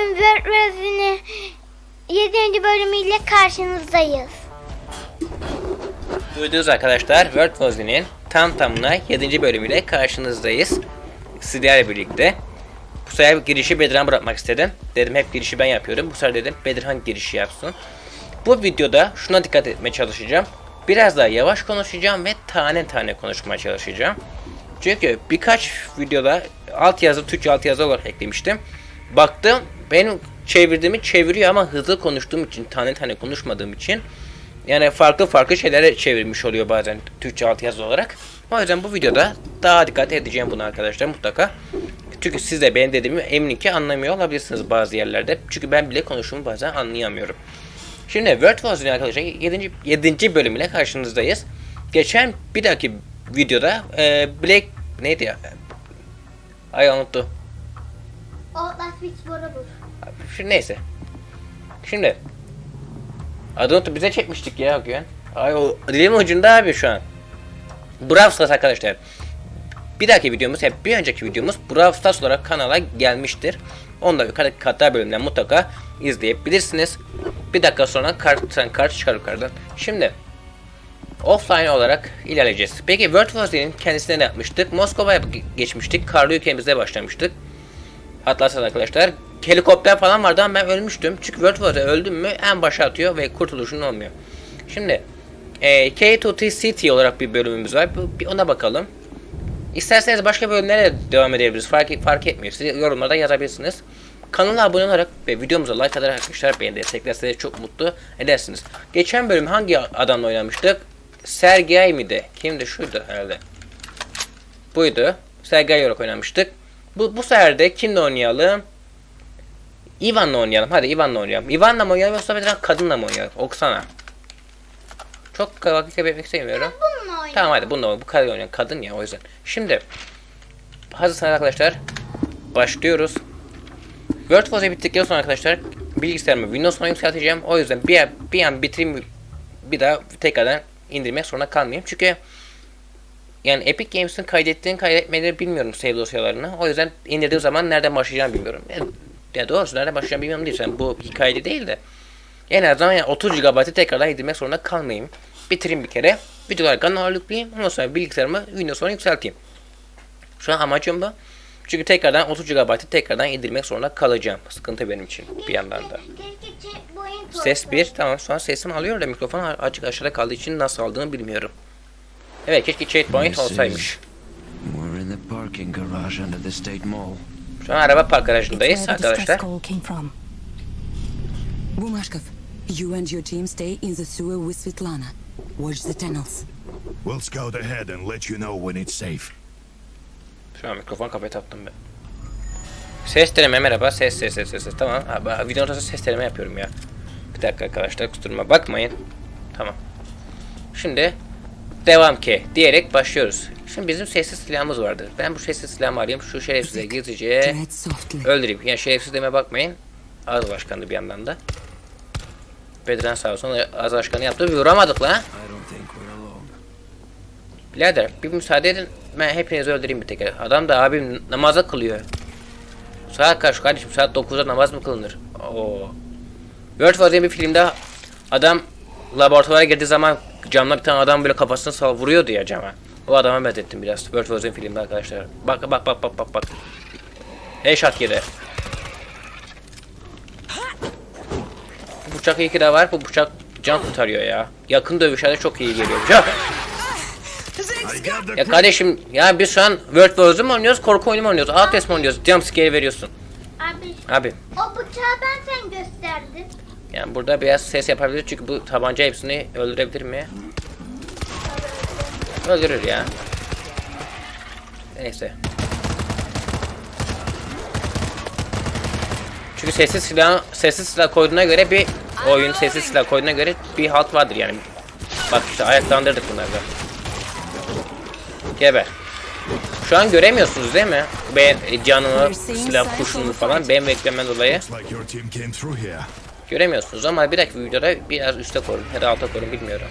Bugün War'ın 7. bölümüyle karşınızdayız. Duydunuz arkadaşlar Z'nin tam tamına 7. bölümüyle karşınızdayız. Sizlerle birlikte. Bu sefer girişi Bedirhan bırakmak istedim. Dedim hep girişi ben yapıyorum. Bu sefer dedim Bedirhan girişi yapsın. Bu videoda şuna dikkat etmeye çalışacağım. Biraz daha yavaş konuşacağım ve tane tane konuşmaya çalışacağım. Çünkü birkaç videoda alt yazı Türkçe alt yazı olarak eklemiştim. Baktım benim çevirdiğimi çeviriyor ama hızlı konuştuğum için tane tane konuşmadığım için yani farklı farklı şeylere çevirmiş oluyor bazen Türkçe altyazı olarak. O yüzden bu videoda daha dikkat edeceğim bunu arkadaşlar mutlaka. Çünkü siz de benim dediğimi eminim ki anlamıyor olabilirsiniz bazı yerlerde. Çünkü ben bile konuşumu bazen anlayamıyorum. Şimdi World War Z'nin arkadaşlar 7. 7. bölümüyle karşınızdayız. Geçen bir dahaki videoda e, Black neydi ya? Ay unuttum. Outlast. Şimdi neyse. Şimdi unuttum bize çekmiştik ya Güven. Ay o dilimin ucunda abi şu an. Brawl Stars arkadaşlar. Bir dahaki videomuz hep bir önceki videomuz Brawl Stars olarak kanala gelmiştir. Onu da yukarıdaki katlar bölümünden mutlaka izleyebilirsiniz. Bir dakika sonra kart, sen kart çıkar yukarıdan. Şimdi offline olarak ilerleyeceğiz. Peki World War Z'nin kendisine ne yapmıştık? Moskova'ya ge- geçmiştik. Karlı ülkemizde başlamıştık. Hatırlarsanız arkadaşlar helikopter falan vardı ama ben ölmüştüm. Çünkü World War'da öldüm mü en başa atıyor ve kurtuluşun olmuyor. Şimdi e, K2T City olarak bir bölümümüz var. Bir ona bakalım. İsterseniz başka bölümlere devam edebiliriz. Fark, fark etmiyor. Siz yorumlarda yazabilirsiniz. Kanala abone olarak ve videomuza like atarak arkadaşlar beni desteklerseniz çok mutlu edersiniz. Geçen bölüm hangi adamla oynamıştık? Sergey miydi? Kimdi? Şuydu herhalde. Buydu. Sergey olarak oynamıştık. Bu, bu sefer de kimle oynayalım? Ivan'la oynayalım. Hadi Ivan'la oynayalım. Ivan'la mı oynayalım yoksa bir kadınla mı oynayalım? Oksana. Çok vakit kaybetmek istemiyorum. Bununla oynayalım. Tamam hadi bununla oynayalım. Bu kadın oynayan kadın ya o yüzden. Şimdi hazırsanız arkadaşlar başlıyoruz. Word Force'ı bittikten sonra arkadaşlar bilgisayarımı Windows'a yükselteceğim. O yüzden bir, bir an bitireyim bir daha tekrardan indirmek zorunda kalmayayım. Çünkü yani Epic Games'in kaydettiğini kaydetmediğini bilmiyorum save dosyalarını. O yüzden indirdiğim zaman nereden başlayacağımı bilmiyorum. Ya, ya doğrusu nereden başlayacağımı bilmiyorum değil. Yani bu hikayede değil de. En azından yani 30 GB'ı tekrardan indirmek zorunda kalmayayım. Bitireyim bir kere. Videoları kanala yükleyeyim. Ondan sonra bilgisayarımı Windows'a yükselteyim. Şu an amacım bu. Çünkü tekrardan 30 GB'ı tekrardan indirmek zorunda kalacağım. Sıkıntı benim için bir yandan da. Ses. 1 tamam şu an sesim alıyor da mikrofon açık aşağıda kaldığı için nasıl aldığını bilmiyorum. Evet keşke checkpoint olsaymış. We're in the parking garage under the state mall. Şu an araba park distress arkadaşlar. call came from. Bumashkov, you and your team stay in the sewer with Svetlana. Watch the tunnels. We'll scout ahead and let you know when it's safe. Şu an mikrofon kafaya taktım ben. Ses deneme merhaba ses ses ses ses ses. tamam abi videonun ortasında ses deneme yapıyorum ya. Bir dakika arkadaşlar kusuruma bakmayın. Tamam. Şimdi devam ki diyerek başlıyoruz. Şimdi bizim sessiz silahımız vardır. Ben bu sessiz silahımı arayayım şu şerefsize gizlice öldüreyim. Yani şerefsiz deme bakmayın. Az başkandı bir yandan da. Bedran sağ olsun az başkanı yaptı. Bir vuramadık alone. Birader bir müsaade edin. Ben hepinizi öldüreyim bir tek. Adam da abim namaza kılıyor. Saat kaç kardeşim? Saat 9'da namaz mı kılınır? Oo. World War bir filmde adam laboratuvara girdiği zaman camla bir tane adam böyle kafasını sal vuruyordu ya cama. O adama benzettim biraz. World War Z filmde arkadaşlar. Bak bak bak bak bak bak. Headshot yedi. Bu bıçak iyi ki de var. Bu bıçak can kurtarıyor ya. Yakın dövüşlerde çok iyi geliyor. Ya. Ya kardeşim ya biz şu an World War Z mi oynuyoruz, korku oyunu mu oynuyoruz, Outlast mi oynuyoruz, jumpscare veriyorsun. Abi Abi o bıçağı ben sen gösterdin. Yani burada biraz ses yapabilir çünkü bu tabanca hepsini öldürebilir mi? Öldürür ya. Neyse. Çünkü sessiz silah sessiz silah koyduğuna göre bir oyun sessiz silah koyduğuna göre bir halt vardır yani. Bak işte ayaklandırdık bunları da. Geber. Şu an göremiyorsunuz değil mi? Ben canımı, silah kurşunu falan benim beklemem dolayı Göremiyorsunuz ama bir dakika videoda biraz üste korun ya da alta korun bilmiyorum.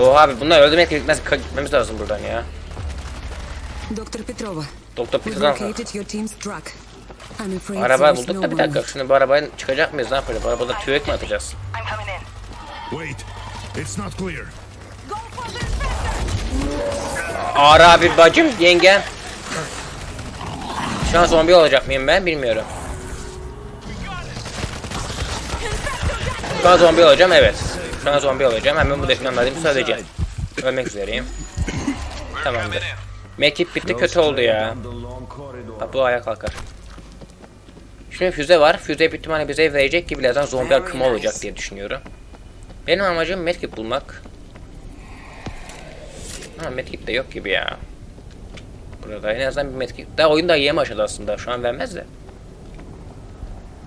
Oha abi bunlar öldürmek gitmez gitmemiz lazım buradan ya. Dr. Petrova, Doktor afraid Araba bulduk da bir dakika. Şimdi bu arabayı çıkacak mıyız? Ne yapacağız? Arabada tüvek mi atacağız? I'm coming in. Wait. It's not clear. Ara abi bacım yengem. Şu an zombi olacak mıyım ben bilmiyorum. Şu zombi olacağım evet. Şu zombi olacağım. Hemen bu deklanlarımı söyleyeceğim. Ölmek üzereyim. Tamamdır. Mekip bitti kötü oldu ya. Ha, bu ayağa kalkar. Şimdi füze var. Füze büyük ihtimalle bize verecek ki birazdan zombi akımı olacak diye düşünüyorum. Benim amacım medkit bulmak. Ha medkit de yok gibi ya. Burada en azından bir medkit. Daha oyun daha yeni başladı aslında. Şu an vermez de.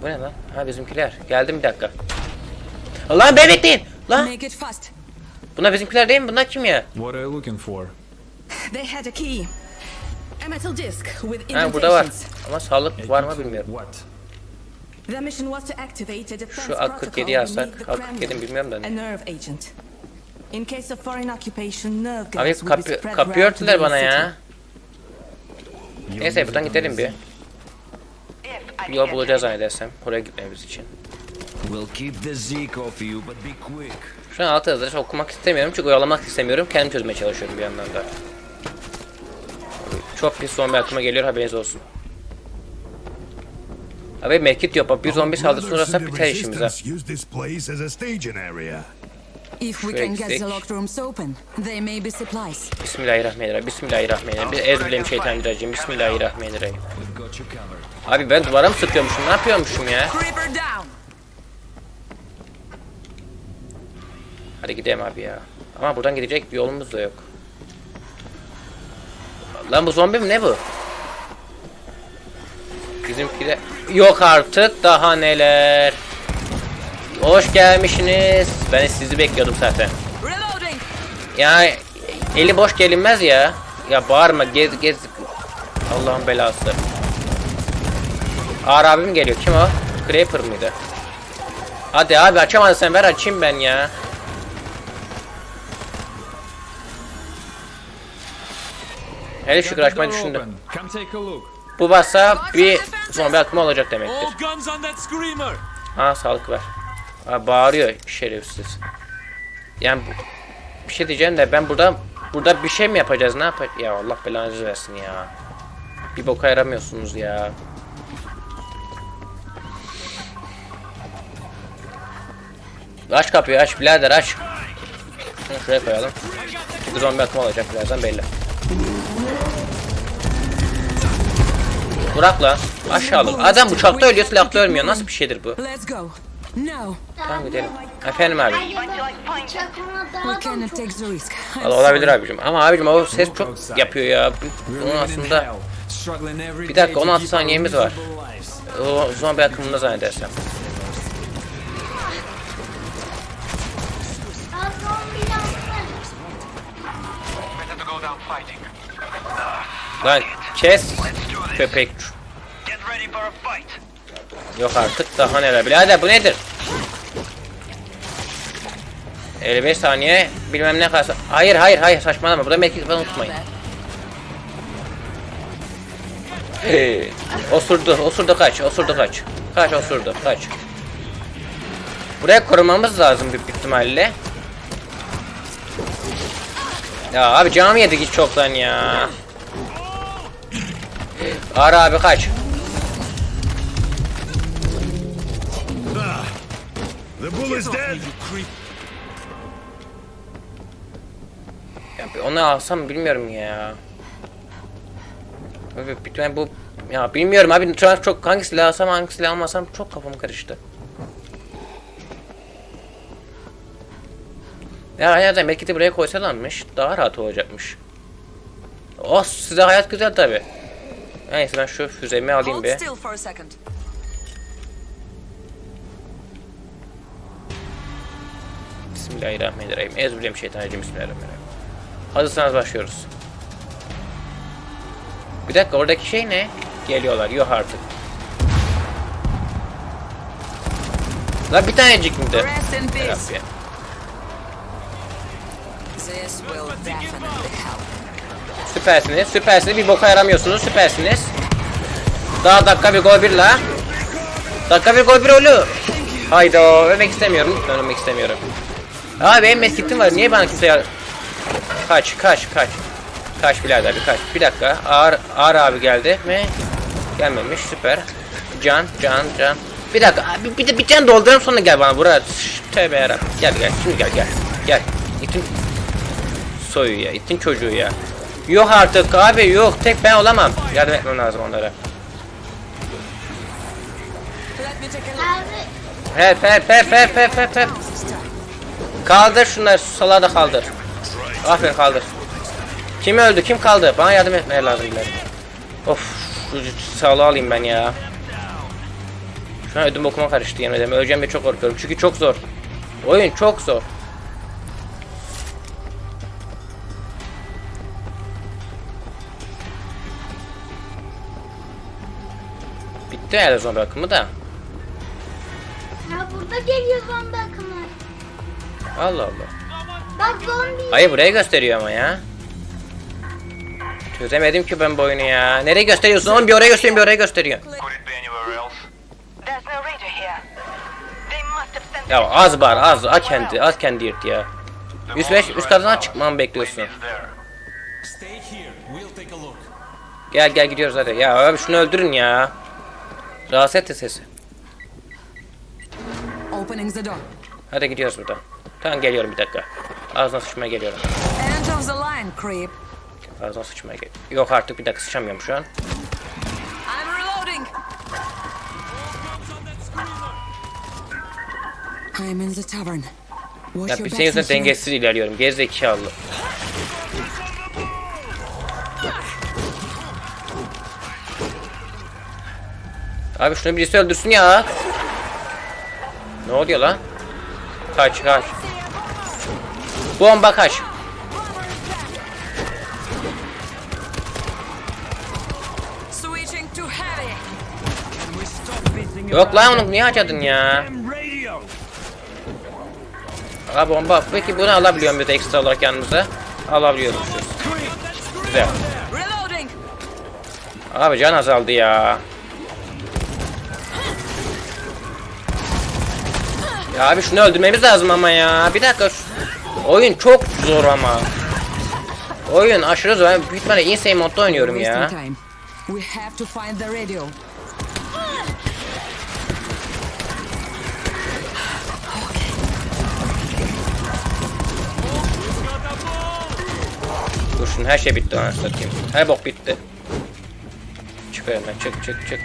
Bu ne lan? Ha bizimkiler. Geldim bir dakika. Lan beni bekleyin. Lan. Make it fast. Bunlar bizimkiler değil mi? Bunlar kim ya? What are you looking for? They had a key. A metal disc with Ha burada var. Ama sağlık var mı bilmiyorum. What? The mission was to activate a defense Şu AK-47 protocol yazsak. beneath the AK-47 cranium. bilmiyorum da A ne. nerve agent. In case of foreign occupation, nerve gas Abi would be kapı, spread kapıyı around örtüler the bana city. ya. Neyse buradan gidelim bir. Yol get bulacağız zannedersem. Oraya gitmemiz için. Şu an altı yazıları okumak istemiyorum çünkü oyalamak istemiyorum. Kendim çözmeye çalışıyorum bir yandan da. Çok pis zombi aklıma geliyor haberiniz olsun. Abi medkit yok bak bir zombi saldırısı Brothers uğrarsak in the biter işimiz ha. If we can get the locked rooms open, they may be supplies. Bismillahirrahmanirrahim. Bismillahirrahmanirrahim. Bir ezbileyim Bismillahirrahmanirrahim. You covered. Abi ben duvara mı sıkıyormuşum? Ne yapıyormuşum ya? Creeper down! Hadi gidelim abi ya. Ama buradan gidecek bir yolumuz da yok. Lan bu zombi mi ne bu? Bizimki de yok artık daha neler. Hoş gelmişsiniz. Ben sizi bekliyordum zaten. Ya eli boş gelinmez ya. Ya bağırma gez gez. Allah'ın belası. Ağır abim geliyor. Kim o? Creeper mıydı? Hadi abi açamadın sen ver açayım ben ya. Hele şükür açmayı look. Bu bassa bir zombi akımı olacak demektir. Ha sağlık ver. Ha, bağırıyor şerefsiz. Yani bir şey diyeceğim de ben burada burada bir şey mi yapacağız ne yapacağız? Ya Allah belanızı versin ya. Bir boka yaramıyorsunuz ya. Aç kapıyı aç birader aç. Şunu şuraya koyalım. Zombi akımı olacak birazdan belli. Bırak lan. Aşağılık. Adam uçakta ölüyor silahta ölmüyor. Nasıl bir şeydir bu? Tamam gidelim. Efendim abi. Valla olabilir abicim. Ama abicim o ses çok yapıyor ya. Onun aslında Bir dakika, to 16 keep our saniyemiz var. o zombi akımında zannedersem. Lan kes köpek. Yok artık daha neler. Birader bu nedir? 55 saniye bilmem ne kadar. Hayır hayır hayır saçmalama. Burada mekik falan unutmayın. Hey, osurdu, osurdu kaç, osurdu kaç. Kaç osurdu, kaç. Buraya korumamız lazım büyük ihtimalle. Ya abi cami yedik hiç çoktan ya. Ara abi kaç. The bull is dead. Ya onu alsam bilmiyorum ya. Abi tane bu ya bilmiyorum abi an çok hangi silah alsam hangi silah almasam çok kafam karıştı. Ya hayatım belki de buraya koysalarmış daha rahat olacakmış. Oh size hayat güzel tabi. Neyse ben şu füzemi alayım bir. for a second. Bismillahirrahmanirrahim. Bismillahirrahmanirrahim. Hazırsanız başlıyoruz. Bir dakika oradaki şey ne? Geliyorlar. Yok artık. Lan bir tanecik miydi? Rabbi. This will definitely help. Süpersiniz. Süpersiniz. Bir boka yaramıyorsunuz. Süpersiniz. Daha dakika bir gol bir la. Dakika bir gol bir oldu. Hayda ölmek istemiyorum. Lütfen ölmek istemiyorum. Abi benim meskitim var. Niye bana kimse yar... Kaç kaç kaç. Kaç birader bir kaç. Bir dakika. Ağır, ağır abi geldi mi? Gelmemiş süper. Can can can. Bir dakika abi bir de bir can dolduralım sonra gel bana buraya. Tövbe yarabbim. Gel gel şimdi gel gel. Gel. İtin soyu ya. itin çocuğu ya. Yok artık abi yok. Tek ben olamam. Yardım etmem lazım onlara. Hep hep hep hep hep hep hep. Kaldır şunları salağı da kaldır. Aferin kaldır. Kim öldü kim kaldı? Bana yardım etmeye lazım birileri. Of şu sağlığı alayım ben ya. Şu an ödüm okuma karıştı yemin ederim. Öleceğim diye çok korkuyorum. Çünkü çok zor. Oyun çok zor. Bitti herhalde zombi akımı da. ya burada geliyor zombi akımı. Allah Allah. Bak zombi. Hayır buraya gösteriyor ama ya. Çözemedim ki ben bu oyunu ya. Nereye gösteriyorsun oğlum? Bir oraya gösteriyor, bir oraya gösteriyor. Could it be anywhere else? There's no radar here. They must have sent Ya az var, az. Az kendi, az kendi yırt ya. The Üst beş, üst çıkmamı bekliyorsun. Wayne is there. Stay here. We'll take a look. Gel gel gidiyoruz hadi. Ya abi şunu öldürün ya. Rahatsız etti sesi. Opening the door. Hadi gidiyoruz buradan. Tamam geliyorum bir dakika. Ağzına sıçmaya geliyorum. End of the line, creep. Ağzına sıçmaya gel. Yok artık bir dakika sıçamıyorum şu an. I'm reloading. I'm in the tavern. Ya bir and shields. dengesiz ilerliyorum. Gerizekalı. Abi şunu birisi öldürsün ya. Ne oluyor lan? Kaç kaç. Bomba kaç. Yok lan onu niye harcadın ya? Abi bomba. Peki bunu alabiliyor muyuz ekstra olarak yanımıza? Alabiliyormuşuz. Güzel. Abi can azaldı ya. Ya abi şunu öldürmemiz lazım ama ya. Bir dakika. Oyun çok zor ama. Oyun aşırı zor. Büyük ihtimalle insane modda oynuyorum ya. Dur şunu her şey bitti anasını satayım. Her bok bitti. Çık önüme çık çık çık.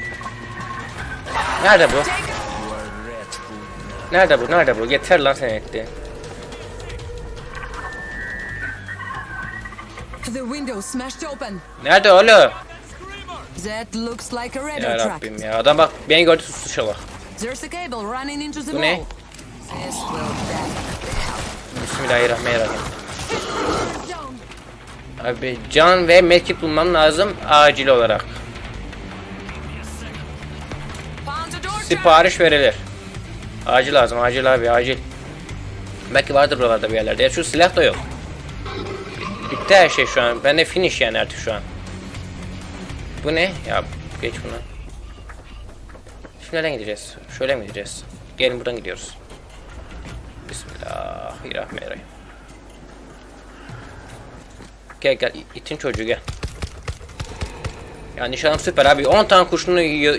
Nerede bu? Nerede bu? Nerede bu? Yeter lan sen etti. The window smashed open. Nerede oğlum? That looks like a Ya. Rabbim ya. Adam bak beni gördü sus dışarı. There's a cable running into the Bu ne? Bismillahirrahmanirrahim. Abi can ve medkit bulmam lazım acil olarak. Sipariş verilir. Acil lazım, acil abi, acil. Belki vardır buralarda bir yerlerde. Ya şu silah da yok. Bitti her şey şu an. Bende finish yani artık şu an. Bu ne? Ya geç bunu. Şimdi nereden gideceğiz? Şöyle mi gideceğiz? Gelin buradan gidiyoruz. Bismillahirrahmanirrahim. Gel gel itin çocuğu gel. Ya nişanım süper abi. 10 tane kurşunu yiyor.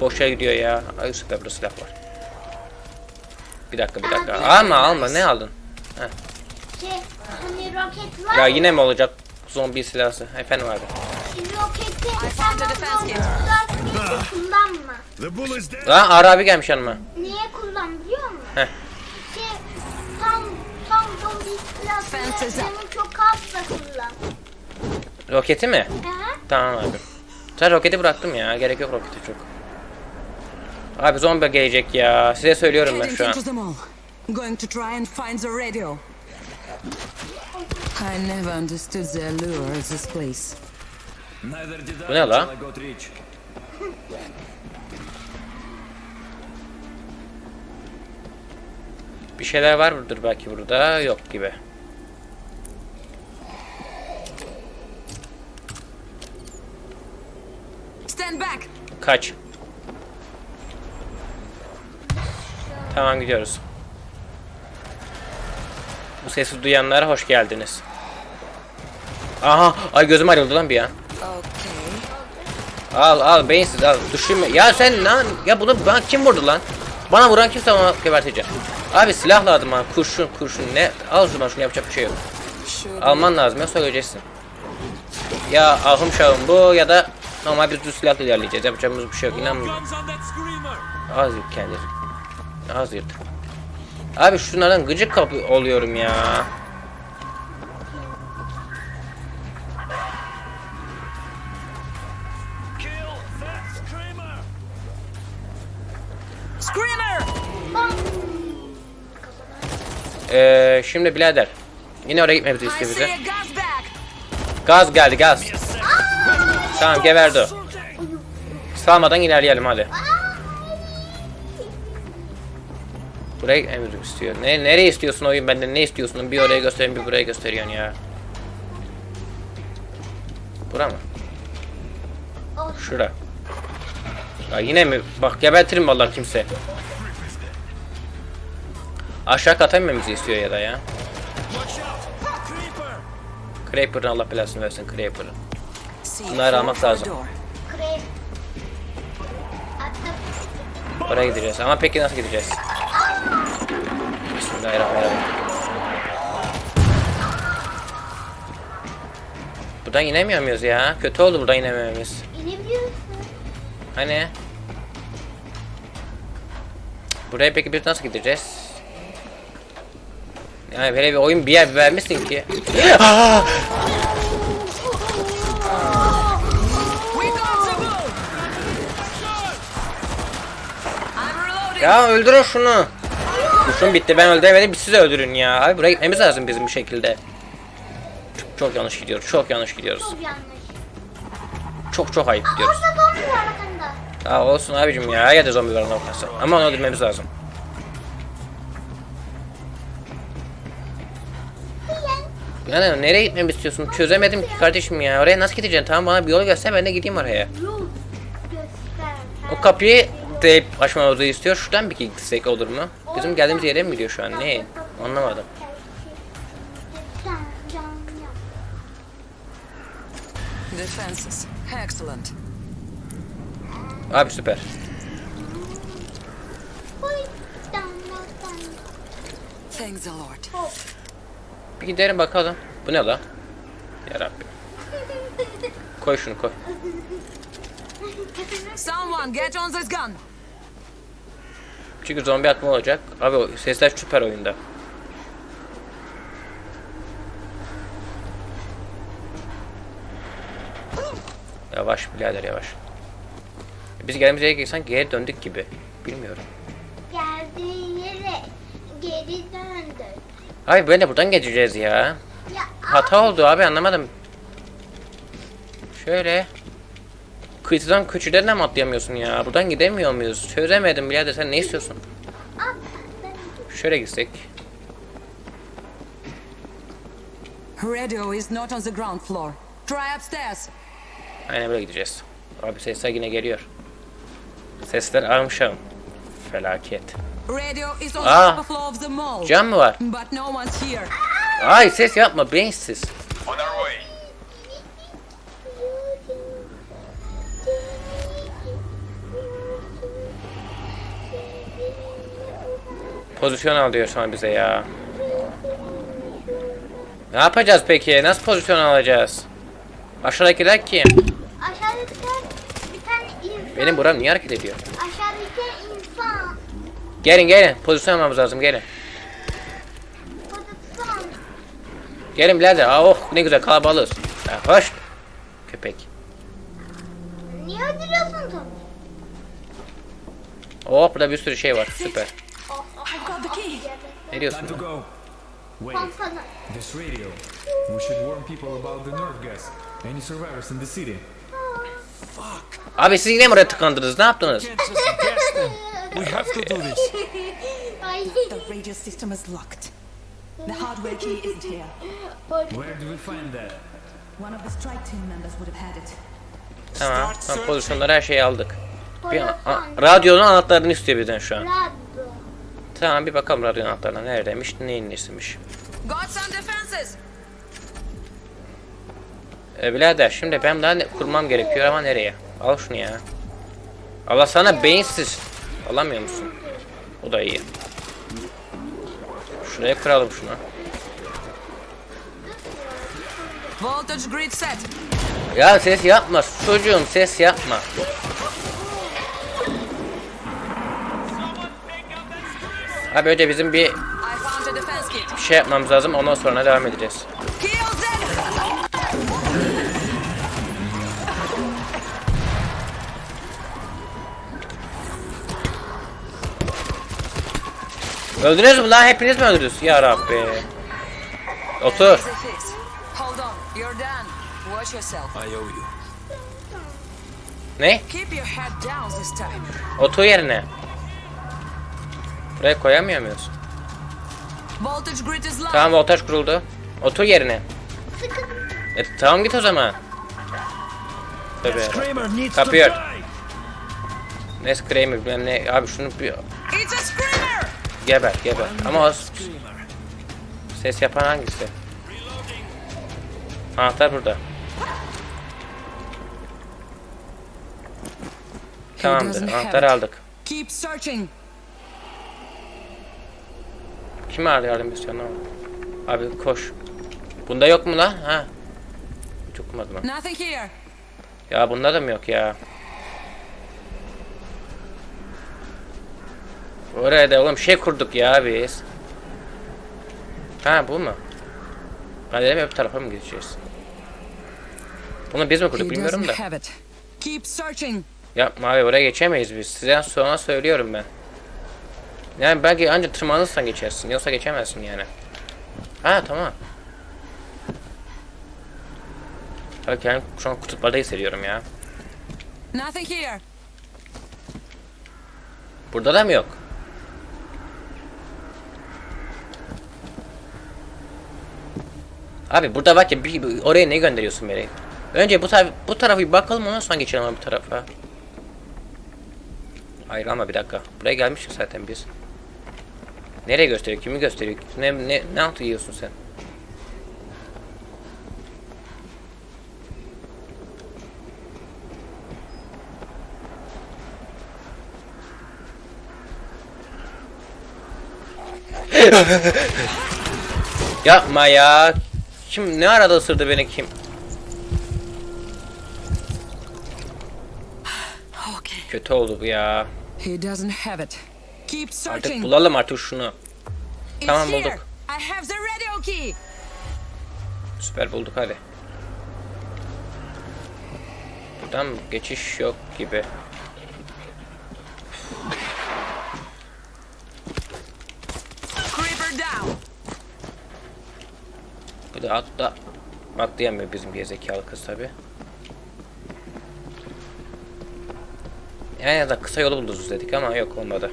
Boşa gidiyor ya. Ay süper burada silah var. Bir dakika bir dakika. Alma alma ne aldın? Şey hani roket var. Ya yine mi olacak zombi silahı? Efendim abi. Roketi kit. zombi kullanma. The bull is dead. Lan Ara abi gelmiş yanıma. Niye kullan biliyor musun? Heh. Şey tam tam zombi silahını canı çok az da kullan. Roketi mi? Hı hı. Tamam abi. Sen roketi bıraktım ya. Gerek yok roketi çok. Abi zombi gelecek ya. Size söylüyorum ben şu an. Going to try and find the radio. I never understood the allure of this place. Bu ne la? Bir şeyler var mıdır belki burada? Yok gibi. Stand back! Kaç. Tamam gidiyoruz. Bu sesi duyanlara hoş geldiniz. Aha, ay gözüm ayrıldı lan bir an. Okay. Al al beyinsiz al. Düşünme. Ya sen lan ya bunu bana kim vurdu lan? Bana vuran kimse ona geberteceğim. Abi silah lazım bana. Kurşun kurşun ne? Al şunu şunu yapacak bir şey yok. Alman lazım yoksa öleceksin. Ya ahım şahım bu ya da normal bir düz silahla ilerleyeceğiz. Yapacağımız bir şey yok inanmıyorum. Az yırt kendini. Az yırt. Abi şunlardan gıcık kapı oluyorum ya. Ee, şimdi birader. Yine oraya gitmemizi istiyor bize. Gaz geldi gaz. Tamam geberdi o. Salmadan ilerleyelim hadi. Buraya gitmemizi istiyor. Ne, nereye istiyorsun oyun benden ne istiyorsun? Bir oraya göstereyim bir buraya gösteriyorsun ya. Bura mı? Şura. Ya yine mi? Bak gebertirim vallahi kimse. Aşağı kata inmemizi istiyor ya da ya. Creeper'ın Allah belasını versin Creeper'ın. Bunları almak lazım. Oraya gideceğiz ama peki nasıl gideceğiz? Bismillahirrahmanirrahim. Buradan inemiyor muyuz ya? Kötü oldu buradan inemememiz. inebiliyorsun. Hani? Buraya peki biz nasıl gideceğiz? Yani böyle bir oyun bir yer vermişsin ki. Aa! We got to move! I'm reloading! Ya öldürün şunu. Kurşun bitti ben öldüremedim siz de öldürün ya. Abi buraya gitmemiz lazım bizim bir şekilde. Çok, çok yanlış gidiyoruz. Çok yanlış gidiyoruz. Çok yanlış. Çok çok ayıp gidiyoruz. Orada zombi var bakında. Ya olsun abicim ya ya da zombi var ortası. Ama onu öldürmemiz lazım. Yani nereye gitmemi istiyorsun? Çözemedim ki kardeşim ya. Oraya nasıl gideceksin? Tamam bana bir yol göster ben de gideyim oraya. Yol göster. O kapıyı deyip açmamızı istiyor. Şuradan bir gitsek olur mu? Bizim geldiğimiz yere mi gidiyor şu an? Ne? Anlamadım. Defenses. Excellent. Abi süper. Thanks the Lord. Bir gidelim bakalım. Bu ne la? Yarabbim. Koy şunu koy. Someone get on this gun! Çünkü zombi atma olacak. Abi sesler süper oyunda. Yavaş birader yavaş. Biz geldiğimiz yere sanki geri döndük gibi. Bilmiyorum. Geldiğin yere geri döndü. Abi ben de buradan geçeceğiz ya. Ya Hata oldu abi anlamadım. Şöyle. Kıyıdan köşeden mi atlayamıyorsun ya? Buradan gidemiyor muyuz? Çözemedim birader sen ne istiyorsun? Şöyle gitsek. Radio is not on the ground floor. Try upstairs. Aynen böyle gideceğiz. Abi sesler yine geliyor. Sesler ağımşağım. Felaket. Radio is on Ah. the floor of the mall. Can mı var? But no one's here. Ay ses yapma beyinsiz. Pozisyon al diyor an bize ya. Ne yapacağız peki? Nasıl pozisyon alacağız? Aşağıdakiler kim? aşağıdaki bir tane insan. Benim buram niye hareket ediyor? Aşağıdaki insan. Gelin gelin. Pozisyon almamız lazım gelin. Pozisyon. Gelin birader. Aa, oh ne güzel kalabalığız. Ya, hoş. Köpek. Niye öldürüyorsun Tom? Oh burada bir sürü şey var. Süper. I've got the key. Ne diyorsun? Time to go. Wait, this radio. We should warn people about the nerve gas. Any survivors in the city? Abi siz yine mi oraya tıkandınız? Ne yaptınız? We have to do this. The radio system is locked. The hardware key isn't here. Where do we find that? One of the strike team members would have had it. Tamam. Tamam pozisyonları her şeyi aldık. Bir a- radyonun anahtarını istiyor bizden şu an. Radyo. Tamam bir bakalım radyonun anahtarına neredeymiş, neyin defenses. E, birader şimdi ben daha ne kurmam gerekiyor ama nereye? Al şunu ya. Allah sana beyinsiz. Alamıyor musun? O da iyi. Şuraya kıralım şunu. Voltage grid set. Ya ses yapma çocuğum ses yapma. Abi önce bizim bir şey yapmamız lazım ondan sonra devam edeceğiz. Öldünüz mü lan hepiniz mi öldünüz? Ya Rabbi. Otur. Ne? Otur yerine. Buraya koyamıyor muyuz? Tamam voltaj kuruldu. Otur yerine. Sıkı. E tamam git o zaman. Tabii. Kapıyı ört. Ne screamer bilmem ne. Abi şunu bir geber geber. Ama o ses yapan hangisi? Anahtar burada. Tamamdır. Anahtarı aldık. Keep searching. Kim arıyor yardım istiyor ama? Abi koş. Bunda yok mu lan? Ha. Nothing here. Ya bunda da mı yok ya? Oraya da oğlum şey kurduk ya biz. Ha bu mu? Ben dedim öbür tarafa mı gideceğiz? Bunu biz mi kurduk bilmiyorum da. Yapma abi oraya geçemeyiz biz. Sizden sonra söylüyorum ben. Yani belki ancak tırmanırsan geçersin. Yoksa geçemezsin yani. Ha tamam. Abi kendimi şu an kutuplarda hissediyorum ya. Nothing here. Burada da mı yok? Abi burada bak ya bir, oraya ne gönderiyorsun beni? Önce bu taraf bu tarafı bir bakalım ondan sonra geçelim bu tarafa. Hayır ama bir dakika. Buraya gelmiştik zaten biz. Nereye gösteriyor? Kimi gösteriyor? Ne ne ne altı yiyorsun sen? Yapma ya. Kim ne arada ısırdı beni kim? Kötü oldu bu ya. He doesn't have it. Keep Artık searching. bulalım artık şunu. It's Tamam, here. bulduk. I have the radio key. Süper bulduk hadi. Buradan geçiş yok gibi. Creeper down. Bu da atla atlayamıyor bizim gerizekalı kız tabi. Yani da kısa yolu buluruz dedik ama yok olmadı.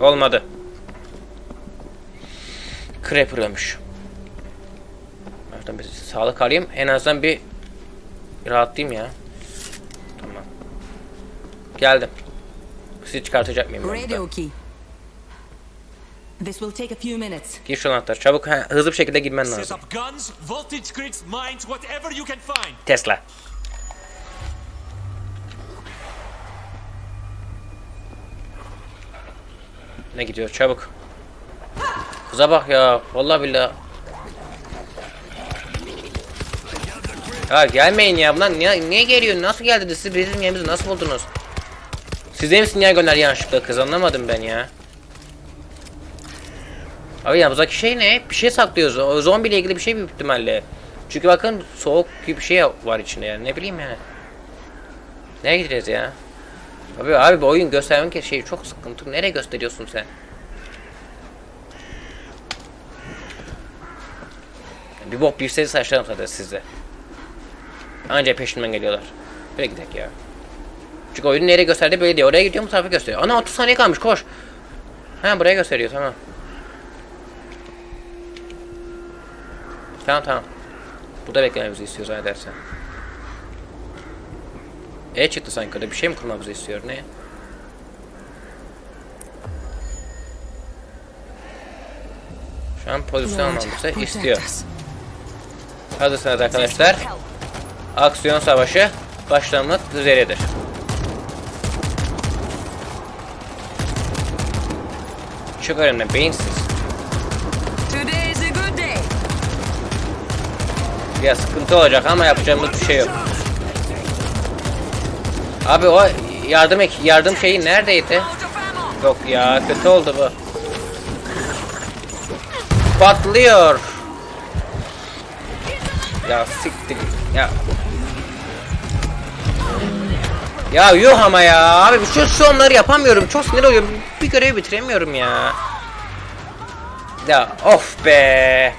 Olmadı. Creeper ölmüş. Artık bir sağlık alayım. En azından bir rahatlayayım ya. Tamam. Geldim. Sizi çıkartacak mıyım? Radio key. This will take a few minutes. Gir şu anahtar. Çabuk ha, hızlı bir şekilde girmen Set lazım. up Ne gidiyor çabuk. Kıza bak ya. Vallahi billahi. Ya gelmeyin ya. Bunlar niye, niye geliyor? Nasıl geldi siz bizim yerimizi nasıl buldunuz? Size mi sinyal gönder yanlışlıkla kız anlamadım ben ya. Abi ya buradaki şey ne? Bir şey saklıyoruz. O zombiyle ilgili bir şey büyük ihtimalle. Çünkü bakın soğuk gibi bir şey var içinde yani. Ne bileyim yani. Nereye gideceğiz ya? Abi abi bu oyun göstermek ki şey çok sıkıntı. Nereye gösteriyorsun sen? Bir bok bir sesi saçlarım zaten sizde. Anca peşinden geliyorlar. Böyle gidelim ya. Çünkü oyunu nereye gösterdi böyle diyor. Oraya gidiyor bu tarafa gösteriyor. Ana 30 saniye kalmış koş. Ha buraya gösteriyor tamam. Tamam tamam. Bu da beklememizi istiyor zannedersen. E çıktı sanki öyle bir şey mi kurmamızı istiyor ne? Şu an pozisyon almamızı istiyor. Hazırsınız arkadaşlar. Aksiyon savaşı başlamak üzeredir. Çok önemli beyinsiz. Ya sıkıntı olacak ama yapacağımız bir şey yok. Abi o yardım ek yardım şeyi neredeydi? Yok ya kötü oldu bu. Patlıyor. Ya siktir ya. Ya yuh ama ya abi şu şu onları yapamıyorum çok sinir oluyorum bir görevi bitiremiyorum ya. Ya of be.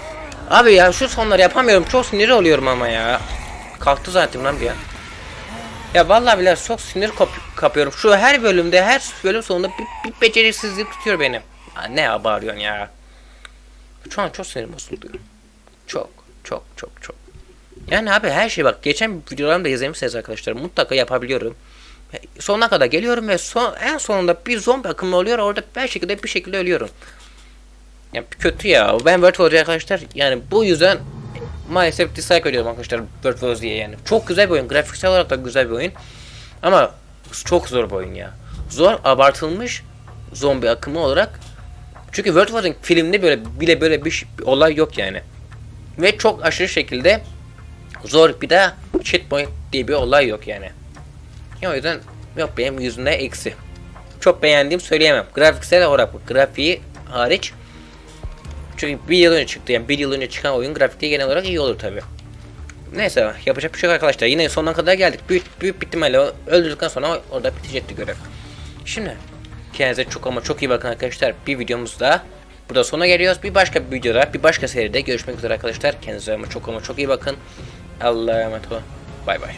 Abi ya şu sonları yapamıyorum. Çok sinir oluyorum ama ya. Kalktı zaten lan bir an. Ya vallahi bile çok sinir kap- kapıyorum. Şu her bölümde her bölüm sonunda bir, bir beceriksizlik tutuyor beni. Ya ne ya ya. Şu an çok sinirim bozuldu. Çok çok çok çok. Yani abi her şey bak geçen videolarımda izlemişsiniz arkadaşlar mutlaka yapabiliyorum. Sonuna kadar geliyorum ve son, en sonunda bir zombi akımı oluyor orada her şekilde bir şekilde ölüyorum. Ya kötü ya. Ben War Z arkadaşlar yani bu yüzden maalesef dislike ediyorum arkadaşlar World War Z'ye yani. Çok güzel bir oyun. Grafiksel olarak da güzel bir oyun. Ama çok zor bir oyun ya. Zor abartılmış zombi akımı olarak. Çünkü World War Z filmde böyle bile böyle bir, şey- bir olay yok yani. Ve çok aşırı şekilde zor bir de checkpoint diye bir olay yok yani. Ya o yüzden yok benim yüzümde eksi. Çok beğendiğim söyleyemem. Grafiksel olarak grafiği hariç çünkü bir yıl önce çıktı yani bir yıl önce çıkan oyun grafikte genel olarak iyi olur tabi. Neyse yapacak bir şey yok arkadaşlar. Yine sonuna kadar geldik. Büyük, büyük ihtimalle öldürdükten sonra orada bitecekti görev. Şimdi kendinize çok ama çok iyi bakın arkadaşlar. Bir videomuz daha burada sona geliyoruz. Bir başka bir videoda bir başka seride görüşmek üzere arkadaşlar. Kendinize ama çok ama çok iyi bakın. Allah'a emanet olun. Bay bay.